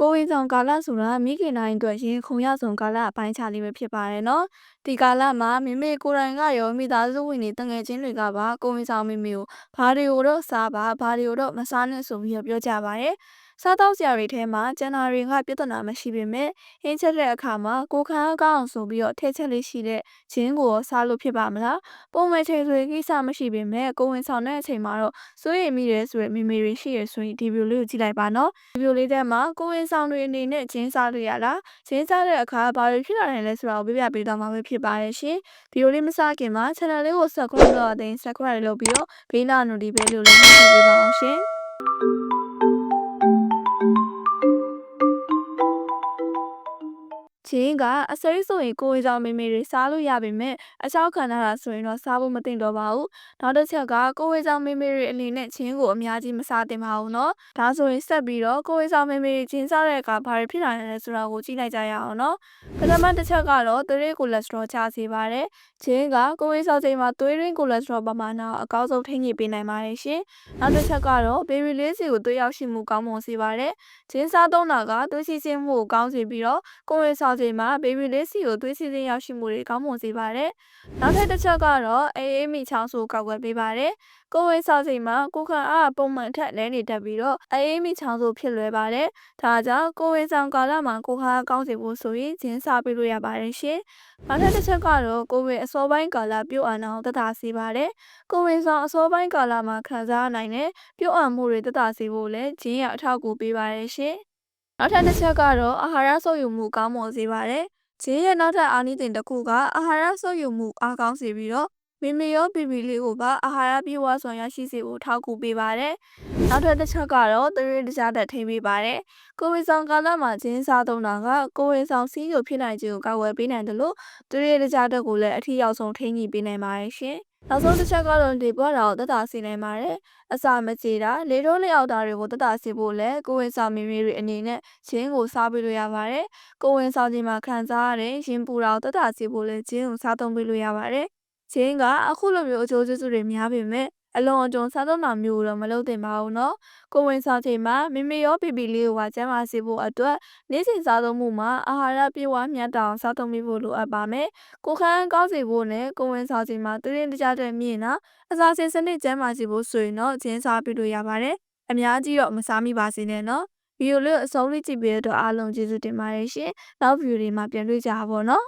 ကိုယ်ဝန်ဆောင်ကာလဆိုတာမိခင်တိုင်းအတွက်ရင်ခုန်ရဆုံးကာလအပိုင်းခြားလေးပဲဖြစ်ပါတယ်နော်ဒီကာလမှာမိမိကိုယ်တိုင်ကရောမိသားစုဝင်တွေတငယ်ချင်းတွေကပါကိုယ်ဝန်ဆောင်မိမိကိုဘာတွေကိုတော့စားပါဘာတွေကိုတော့မစားနဲ့ဆိုပြီးတော့ပြောကြပါတယ် စားတော့ဆရာတွေထဲမှာကျန်တာတွေကပြဿနာမရှိပေမဲ့ဟင်းချက်တဲ့အခါမှာကိုယ်ခံအားကောင်းအောင်ဆိုပြီးတော့ထည့်ချက်လေးရှိတဲ့ဂျင်းကိုရောစားလို့ဖြစ်ပါမလားပုံမဲ့ချိန်ဆိုရင်ကိစ္စမရှိပေမဲ့ကိုယ်ဝန်ဆောင်တဲ့အချိန်မှာတော့စိုးရိမ်မိတယ်ဆိုရင်မိမိတွေရှိရဆိုရင်ဒီဗီဒီယိုလေးကိုကြည့်လိုက်ပါနော်ဒီဗီဒီယိုလေးထဲမှာကိုယ်ဝန်ဆောင်တွေအနေနဲ့ဂျင်းစားလို့ရလားဂျင်းစားတဲ့အခါဘာတွေဖြစ်လာနိုင်လဲဆိုတာကိုပြပြပေးသွားမှာပဲဖြစ်ပါတယ်ရှင်ဗီဒီယိုလေးမစခင်မှာ channel လေးကို subscribe လုပ်ရတဲ့ subscribe လုပ်ပြီးတော့ဘေးနာ notification လေးကိုနှိပ်ပေးပါအောင်ရှင် ချင်းကအစိမ်းဆိုရင်ကိုယ်ကြောင့်မေမေတွေစားလို့ရပေမဲ့အချောက်ခံထားတာဆိုရင်တော့စားဖို့မသင့်တော့ပါဘူး။နောက်တစ်ချက်ကကိုယ်ကြောင့်မေမေတွေအနေနဲ့ချင်းကိုအများကြီးမစားသင့်ပါဘူးနော်။ဒါဆိုရင်ဆက်ပြီးတော့ကိုယ်ကြောင့်မေမေတွေချင်းစားတဲ့အခါဘာတွေဖြစ်လာနိုင်လဲဆိုတာကိုကြည့်လိုက်ကြရအောင်နော်။ပထမတစ်ချက်ကတော့သွေးကိုလက်စထရောကျစေပါတယ်။ချင်းကကိုယ်ဆောင်ချိန်မှာသွေးရင်းကိုလက်စထရောပမာဏအကောင်းဆုံးထိန်းညှိပေးနိုင်ပါတယ်ရှင်။နောက်တစ်ချက်ကတော့ဘေဘီလေးစီကိုသွေးရောက်ရှိမှုကောင်းမွန်စေပါတယ်။ချင်းစားသုံးတာကသွေးစီးဆင်းမှုကိုကောင်းစေပြီးတော့ကိုယ်ဆောင်ချိန်မှာဘေဘီလေးစီကိုသွေးစီးဆင်းရောက်ရှိမှုတွေကောင်းမွန်စေပါတယ်။နောက်ထပ်တစ်ချက်ကတော့အေးအေးမိချောင်းဆိုကောက်ွယ်ပေးပါတယ်။ကိုယ်ဝင်ဆောင်ချိန်မှာကိုခံအားပုံမှန်ထက်လဲနေတတ်ပြီးတော့အေးအေးမိချောင်းဆိုဖြစ်လွယ်ပါတယ်။ဒါကြောင့်ကိုယ်ဝင်ဆောင်ကာလမှာကိုခါကောင်းစေဖို့ဆိုရင်ဂျင်းစားပေးလို့ရပါတယ်ရှင်။နောက်ထပ်တစ်ချက်ကတော့ကိုယ်ဝင်အစောပိုင်းကာလပြုတ်အံအောင်တတာစေပါတယ်။ကိုယ်ဝင်ဆောင်အစောပိုင်းကာလမှာခံစားနိုင်တဲ့ပြုတ်အံမှုတွေတတာစေဖို့လည်းဂျင်းရအထောက်အကူပေးပါတယ်ရှင်။ နောက်ထပ်တစ်ချက်ကတော့အာဟာရဆုပ်ယူမှုကောင်းမွန်စေပါတယ်။ဂျင်းရဲ့နောက်ထပ်အားနည်းတင်တစ်ခုကအာဟာရဆုပ်ယူမှုအားကောင်းစေပြီးတော့မိမိရောဘီဘီလေးကိုပါအာဟာရပြည့်ဝစွာရရှိစေဖို့ထောက်ကူပေးပါတယ်။နောက်ထပ်တစ်ချက်ကတော့တရေတခြားတက်ထိန်းပေးပါတယ်။ကိုဝေဆောင်ကာလမှာဂျင်းစားသုံးတာကကိုဝေဆောင်စီးကိုဖြစ်နိုင်ခြင်းကိုကာကွယ်ပေးနိုင်တယ်လို့တရေတခြားတက်ကိုလည်းအထီးရောက်ဆုံးထိန်းညှိပေးနိုင်ပါတယ်ရှင်။ နောက်ဆုံးတစ်ချက်ကတော့လေပွားတာကိုတက်တာစေနိုင်ပါတယ်။အစာမကြေတာလေတိုးလေအောက်တာတွေကိုတက်တာစေဖို့လဲကိုဝင်ဆောင်မီမီတွေအနေနဲ့ဂျင်းကိုစားပေးလို့ရပါတယ်။ကိုဝင်ဆောင်ခြင်းမှာခံစားရတဲ့ရင်ပူတာကိုတက်တာစေဖို့လဲဂျင်းကိုစားသုံးပေးလို့ရပါတယ်။ဂျင်းကအခုလိုမျိုးအကျိုးကျေးဇူးတွေများပေမဲ့ အလွန်အကျွံစားသုံးတာမျိုးတော့မလုပ်သင့်ပါဘူးနော်။ကိုဝင်ဆောင်ချိန်မှာမိမိရောပီပီလေးကိုပါကျန်းမာစေဖို့အတွက်နေ့စဉ်စားသုံးမှုမှာအာဟာရပြည့်ဝမြတ်တောင်စားသုံးမိဖို့လိုအပ်ပါမယ်။ကိုခန်းကောင်းစေဖို့နဲ့ကိုဝင်ဆောင်ချိန်မှာတရင်တကြတဲ့မြင့်နာအစာစင်စနစ်ကျန်းမာစေဖို့ဆိုရင်တော့ဂျင်းစားပြလို့ရပါတယ်။အများကြီးတော့မစားမိပါစေနဲ့နော်။ဗီဒီယိုလေးအဆုံးလေးကြည့်ပေးတဲ့အတွက်အားလုံးကျေးဇူးတင်ပါတယ်ရှင်။နောက်ဗီဒီယိုတွေမှာပြန်တွေ့ကြပါဘောနော်။